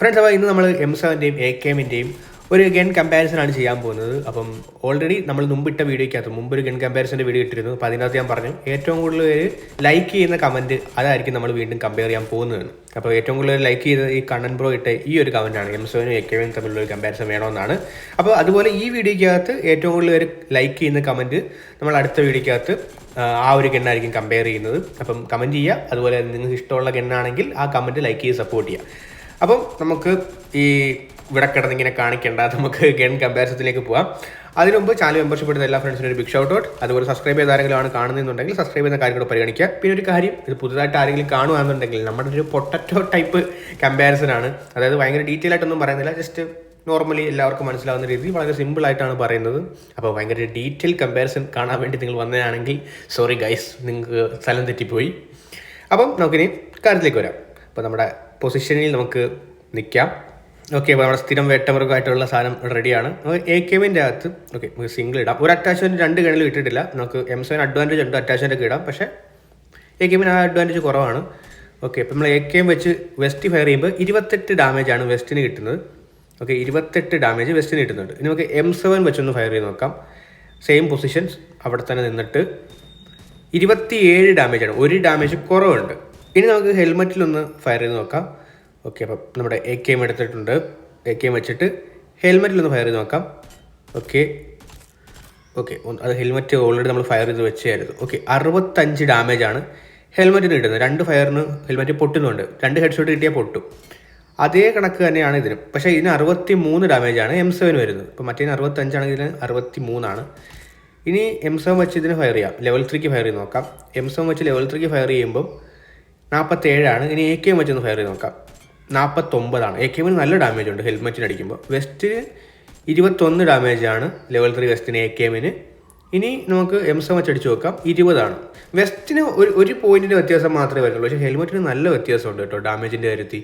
Friends അപ്പോൾ ഇന്ന് നമ്മൾ എം സെവന്റെയും എ കെ എമ്മിന്റെയും ഒരു ഗൺ കമ്പാരിസൺ ആണ് ചെയ്യാൻ പോകുന്നത്. അപ്പം ഓൾറെഡി നമ്മൾ മുമ്പിട്ട വീഡിയോയ്ക്കകത്ത് മുമ്പ് ഒരു ഗൺ കമ്പാരിസന്റെ വീഡിയോ ഇട്ടിരുന്നു. അപ്പോൾ അതിനകത്ത് ഞാൻ പറഞ്ഞു ഏറ്റവും കൂടുതൽ പേര് ലൈക്ക് ചെയ്യുന്ന കമന്റ് അതായിരിക്കും നമ്മൾ വീണ്ടും കമ്പയർ ചെയ്യാൻ പോകുന്നത്. അപ്പോൾ ഏറ്റവും കൂടുതൽ ലൈക്ക് ചെയ്ത് ഈ കണ്ണൻ ബ്രോ ഇട്ട ഈ ഒരു കമന്റാണ് എം സെവനും എ കെ എമ്മും തമ്മിലുള്ള ഒരു കമ്പാരിസൺ വേണമെന്നാണ്. അപ്പോൾ അതുപോലെ ഈ വീഡിയോയ്ക്കകത്ത് ഏറ്റവും കൂടുതൽ പേര് ലൈക്ക് ചെയ്യുന്ന കമന്റ് നമ്മൾ അടുത്ത വീഡിയോയ്ക്കകത്ത് ആ ഒരു ഗണ്ണായിരിക്കും കമ്പയർ ചെയ്യുന്നത്. അപ്പം കമന്റ് ചെയ്യുക. അതുപോലെ നിങ്ങൾക്ക് ഇഷ്ടമുള്ള ഗണ്ണാണെങ്കിൽ ആ കമന്റ് ലൈക്ക് ചെയ്ത് സപ്പോർട്ട് ചെയ്യുക. അപ്പം നമുക്ക് ഈ ഇവിടെ കിടന്നിങ്ങനെ കാണിക്കേണ്ട. നമുക്ക് ഗൺ കമ്പാരിസത്തിലേക്ക് പോവാം. അതിനു മുമ്പ് ചാനൽ മെമ്പർഷിപ്പ് എടുത്ത എല്ലാ ഫ്രണ്ട്സിനും ഒരു ബിഗ് ഷൗട്ട് ഔട്ട് അതുപോലെ സബ്സ്ക്രൈബ് ചെയ്ത ആരെങ്കിലും ആണ് കാണുന്നുണ്ടെങ്കിൽ സബ്സ്ക്രൈബ് ചെയ്യുന്ന കാര്യം കൂടെ പരിഗണിക്കുക. പിന്നെ ഒരു കാര്യം ഇത് പുതുതായിട്ട് ആരെങ്കിലും കാണുകയാണെന്നുണ്ടെങ്കിൽ നമ്മുടെ ഒരു പൊട്ടറ്റോ ടൈപ്പ് കമ്പാരിസൺ ആണ്. അതായത് ഭയങ്കര ഡീറ്റെയിൽ ആയിട്ടൊന്നും പറയുന്നില്ല. ജസ്റ്റ് നോർമലി എല്ലാവർക്കും മനസ്സിലാവുന്ന രീതിയിൽ വളരെ സിമ്പിൾ ആയിട്ടാണ് പറയുന്നത്. അപ്പോൾ ഭയങ്കര ഡീറ്റെയിൽ കമ്പാരിസൺ കാണാൻ വേണ്ടി നിങ്ങൾ വന്നതാണെങ്കിൽ സോറി ഗൈസ് നിങ്ങൾക്ക് സ്ഥലം തെറ്റിപ്പോയി. അപ്പം നമുക്കിനി കാര്യത്തിലേക്ക് വരാം. അപ്പോൾ നമ്മുടെ പൊസിഷനിൽ നമുക്ക് നിൽക്കാം ഓക്കെ അപ്പോൾ നമ്മുടെ സ്ഥിരം വേട്ടമൃഗമായിട്ടുള്ള സാധനം റെഡിയാണ് എ കെ വിന്റെ അകത്ത് ഓക്കെ നമുക്ക് സിംഗിൾ ഇടാം. ഒരു അറ്റാച്ച്മെന്റ് രണ്ട് ഗണിൽ ഇട്ടിട്ടില്ല. നമുക്ക് എം സെവൻ അഡ്വാന്റേജ് ഉണ്ട് അറ്റാച്ച്മെന്റ് ഒക്കെ ഇടാം. പക്ഷേ എ കെ എമ്മിന് ആ അഡ്വാന്റേജ് കുറവാണ്. ഓക്കെ അപ്പോൾ നമ്മൾ എ കെ എം വെച്ച് വെസ്റ്റ് ഫയർ ചെയ്യുമ്പോൾ ഇരുപത്തെട്ട് ഡാമേജ് ആണ് വെസ്റ്റിന് കിട്ടുന്നത്. ഓക്കെ ഇരുപത്തെട്ട് ഡാമേജ് വെസ്റ്റിന് കിട്ടുന്നുണ്ട്. ഇനി നമുക്ക് എം സെവൻ വെച്ചൊന്ന് ഫയർ ചെയ്ത് നോക്കാം. സെയിം പൊസിഷൻസ് അവിടെ തന്നെ നിന്നിട്ട്. ഇരുപത്തിയേഴ് ഡാമേജാണ് ഒരു ഡാമേജ് കുറവുണ്ട്. ഇനി നമുക്ക് ഹെൽമെറ്റിലൊന്ന് ഫയർ ചെയ്ത് നോക്കാം. ഓക്കെ അപ്പം നമ്മുടെ എ കെ എം എടുത്തിട്ടുണ്ട്. എ കെ എം വെച്ചിട്ട് ഹെൽമെറ്റിലൊന്ന് ഫയർ ചെയ്ത് നോക്കാം. ഓക്കെ ഓക്കെ അത് ഹെൽമെറ്റ് ഓൾറെഡി നമ്മൾ ഫയർ ചെയ്ത് വെച്ചായിരുന്നു ഓക്കെ അറുപത്തഞ്ച് ഡാമേജ് ആണ് ഹെൽമെറ്റിന് കിട്ടുന്നത്. രണ്ട് ഫയറിന് ഹെൽമെറ്റ് പൊട്ടുന്നുണ്ട്. രണ്ട് ഹെഡ്ഷോട്ട് കിട്ടിയാൽ പൊട്ടും. അതേ കണക്ക് തന്നെയാണ് ഇതിന്. പക്ഷേ ഇതിന് അറുപത്തി മൂന്ന് ഡാമേജ് ആണ് എം സെവൻ വരുന്നത്. ഇപ്പോൾ മറ്റേതിന് അറുപത്തഞ്ചാണെങ്കിൽ ഇതിന് അറുപത്തി മൂന്നാണ് ഇനി എം സെവൻ വെച്ച് ഇതിന് ഫയർ ചെയ്യാം. ലെവൽ ത്രീക്ക് ഫയർ ചെയ്ത് നോക്കാം. എം സെവൻ വെച്ച് ലെവൽ ത്രീക്ക് ഫയർ ചെയ്യുമ്പോൾ നാൽപ്പത്തേഴാണ് ഇനി എ കെ എം വെച്ചൊന്ന് ഫയർ ചെയ്ത് നോക്കാം. നാൽപ്പത്തൊമ്പതാണ് എ കെ എമ്മിന് നല്ല ഡാമേജ് ഉണ്ട് ഹെൽമെറ്റിന് അടിക്കുമ്പോൾ വെസ്റ്റിന് ഇരുപത്തൊന്ന് ഡാമേജ് ആണ്. ലെവൽ ത്രീ വെസ്റ്റിന് എ കെ എമ്മിന് ഇനി നമുക്ക് എം സെവൻ വെച്ച് അടിച്ച് നോക്കാം. ഇരുപതാണ്. വെസ്റ്റിന് ഒരു ഒരു പോയിന്റിന്റെ വ്യത്യാസം മാത്രമേ വരുന്നുള്ളൂ. പക്ഷേ ഹെൽമെറ്റിന് നല്ല വ്യത്യാസമുണ്ട് കേട്ടോ ഡാമേജിന്റെ കാര്യത്തിൽ.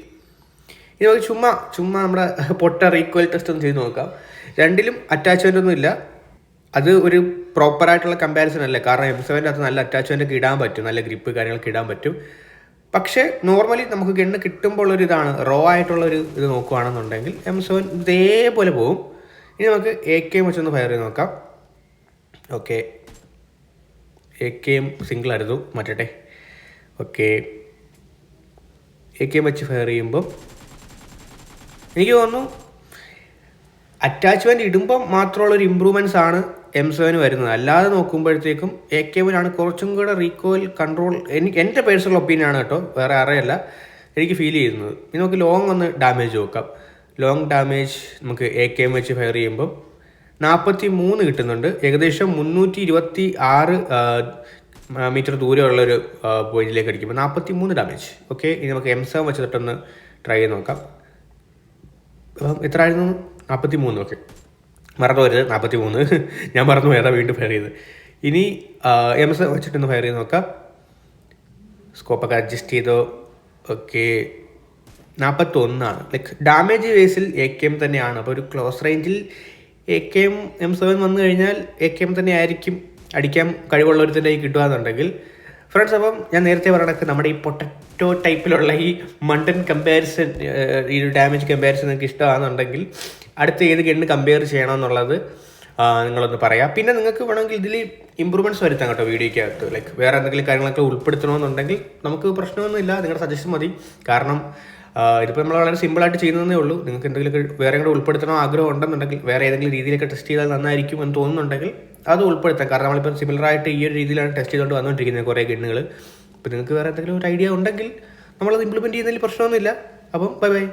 ഇനി നമുക്ക് ചുമ്മാ ചുമ്മാ നമ്മുടെ പൊട്ട റീക്വൽ ടെസ്റ്റ് ഒന്ന് ചെയ്ത് നോക്കാം. രണ്ടിലും അറ്റാച്ച്മെന്റ് ഒന്നും ഇല്ല. അത് ഒരു പ്രോപ്പറായിട്ടുള്ള കമ്പാരിസൺ അല്ല. കാരണം എം സെവന്റെ അകത്ത് നല്ല അറ്റാച്ച്മെന്റ് ഒക്കെ ഇടാൻ പറ്റും. നല്ല ഗ്രിപ്പ് കാര്യങ്ങളൊക്കെ ഇടാൻ പറ്റും. പക്ഷേ നോർമലി നമുക്ക് ഗണ്ണ് കിട്ടുമ്പോൾ ഒരു ഇതാണ് റോ ആയിട്ടുള്ള ഒരു ഇത് നോക്കുകയാണെന്നുണ്ടെങ്കിൽ എം സെവൻ ഇതേപോലെ പോകും ഇനി നമുക്ക് എ കെ എം വെച്ചൊന്ന് ഫയർ ചെയ്ത് നോക്കാം. Okay A K M single ആയിരുന്നു. മാറ്റട്ടെ. ഓക്കെ എ കെ എം വെച്ച് ഫയർ ചെയ്യുമ്പോൾ എനിക്ക് തോന്നുന്നു അറ്റാച്ച്മെന്റ് ഇടുമ്പം മാത്രമുള്ള ഒരു ഇമ്പ്രൂവ്മെന്റ്സ് ആണ് എം സെവന് വരുന്നത്. അല്ലാതെ നോക്കുമ്പോഴത്തേക്കും എ കെ വിനാണ് കുറച്ചും കൂടെ റീകോയിൽ കൺട്രോൾ എനിക്ക് എന്റെ പേഴ്സണൽ ഒപ്പീനിയൻ ആണ് കേട്ടോ. വേറെ അറിയല്ല. എനിക്ക് ഫീൽ ചെയ്യുന്നത്. ഇനി നമുക്ക് ലോങ് ഒന്ന് ഡാമേജ് നോക്കാം. ലോങ് ഡാമേജ് നമുക്ക് എ കെ എം വെച്ച് ഫയർ ചെയ്യുമ്പം നാൽപ്പത്തി മൂന്ന് കിട്ടുന്നുണ്ട്. ഏകദേശം മുന്നൂറ്റി ഇരുപത്തി ആറ് മീറ്റർ ദൂരമുള്ളൊരു പോയിന്റിലേക്ക് അടിക്കുമ്പോൾ നാൽപ്പത്തി മൂന്ന് ഡാമേജ് ഓക്കെ ഇനി നമുക്ക് എം സെവൻ വെച്ചിട്ടൊന്ന് ട്രൈ ചെയ്ത് നോക്കാം. എത്ര ആയിരുന്നു? നാൽപ്പത്തി മൂന്ന് ഓക്കെ മറന്നു വരുത് നാൽപ്പത്തി മൂന്ന് ഞാൻ മറന്നു വേറെ വീണ്ടും ഫയർ ചെയ്ത് ഇനി എം എസ് വെച്ചിട്ടൊന്ന് ഫയർ ചെയ്ത് നോക്കാം. സ്കോപ്പൊക്കെ അഡ്ജസ്റ്റ് ചെയ്തോ? ഓക്കെ നാൽപ്പത്തൊന്നാണ് ലൈക്ക് ഡാമേജ് ബേസിൽ എ കെ എം തന്നെയാണ്. അപ്പോൾ ഒരു ക്ലോസ് റേഞ്ചിൽ A K M M seven വന്നു കഴിഞ്ഞാൽ എ കെ എം തന്നെ ആയിരിക്കും. അടിക്കാൻ കഴിവുള്ളൊരുത്തിന്റെ കൈ കിട്ടുകയെന്നുണ്ടെങ്കിൽ ഫ്രണ്ട്സ് അപ്പം ഞാൻ നേരത്തെ പറയണത് നമ്മുടെ ഈ പൊട്ടറ്റോ ടൈപ്പിലുള്ള ഈ മണ്ടൻ കമ്പാരിസൺ ഈ ഡാമേജ് കമ്പാരിസൺ നിങ്ങൾക്ക് ഇഷ്ടമാണെന്നുണ്ടെങ്കിൽ അടുത്ത ഏത് ഗണ്ണിന് കമ്പയർ ചെയ്യണം എന്നുള്ളത് നിങ്ങളൊന്ന് പറയാം. പിന്നെ നിങ്ങൾക്ക് വേണമെങ്കിൽ ഇതിൽ ഇമ്പ്രൂവ്മെന്റ്സ് വരുത്താം കേട്ടോ വീഡിയോയ്ക്കകത്ത്. ലൈക്ക് വേറെ എന്തെങ്കിലും കാര്യങ്ങളൊക്കെ ഉൾപ്പെടുത്തണമെന്നുണ്ടെങ്കിൽ നമുക്ക് പ്രശ്നമൊന്നുമില്ല. നിങ്ങളുടെ സജഷൻ മതി. കാരണം ഇതിപ്പോൾ നമ്മൾ വളരെ സിമ്പിളായിട്ട് ചെയ്യുന്നതേ ഉള്ളൂ. നിങ്ങൾക്ക് എന്തെങ്കിലും വേറെ കൂടെ ഉൾപ്പെടുത്തണോ ആഗ്രഹം ഉണ്ടെന്നുണ്ടെങ്കിൽ വേറെ ഏതെങ്കിലും രീതിയിലൊക്കെ ടെസ്റ്റ് ചെയ്താൽ നന്നായിരിക്കും എന്ന് തോന്നുന്നുണ്ടെങ്കിൽ അത് ഉൾപ്പെടുത്താം. കാരണം നമ്മളിപ്പോൾ സിമിലറായിട്ട് ഈ ഒരു രീതിയിലാണ് ടെസ്റ്റ് ചെയ്തുകൊണ്ട് വന്നുകൊണ്ടിരിക്കുന്നത് കുറേ ഗണ്ണുകൾ അപ്പോൾ നിങ്ങൾക്ക് വേറെ എന്തെങ്കിലും ഒരു ഐഡിയ ഉണ്ടെങ്കിൽ നമ്മളത് ഇംപ്ലിമെന്റ് ചെയ്യുന്നതിൽ പ്രശ്നമൊന്നുമില്ല. അപ്പം ബൈ ബൈ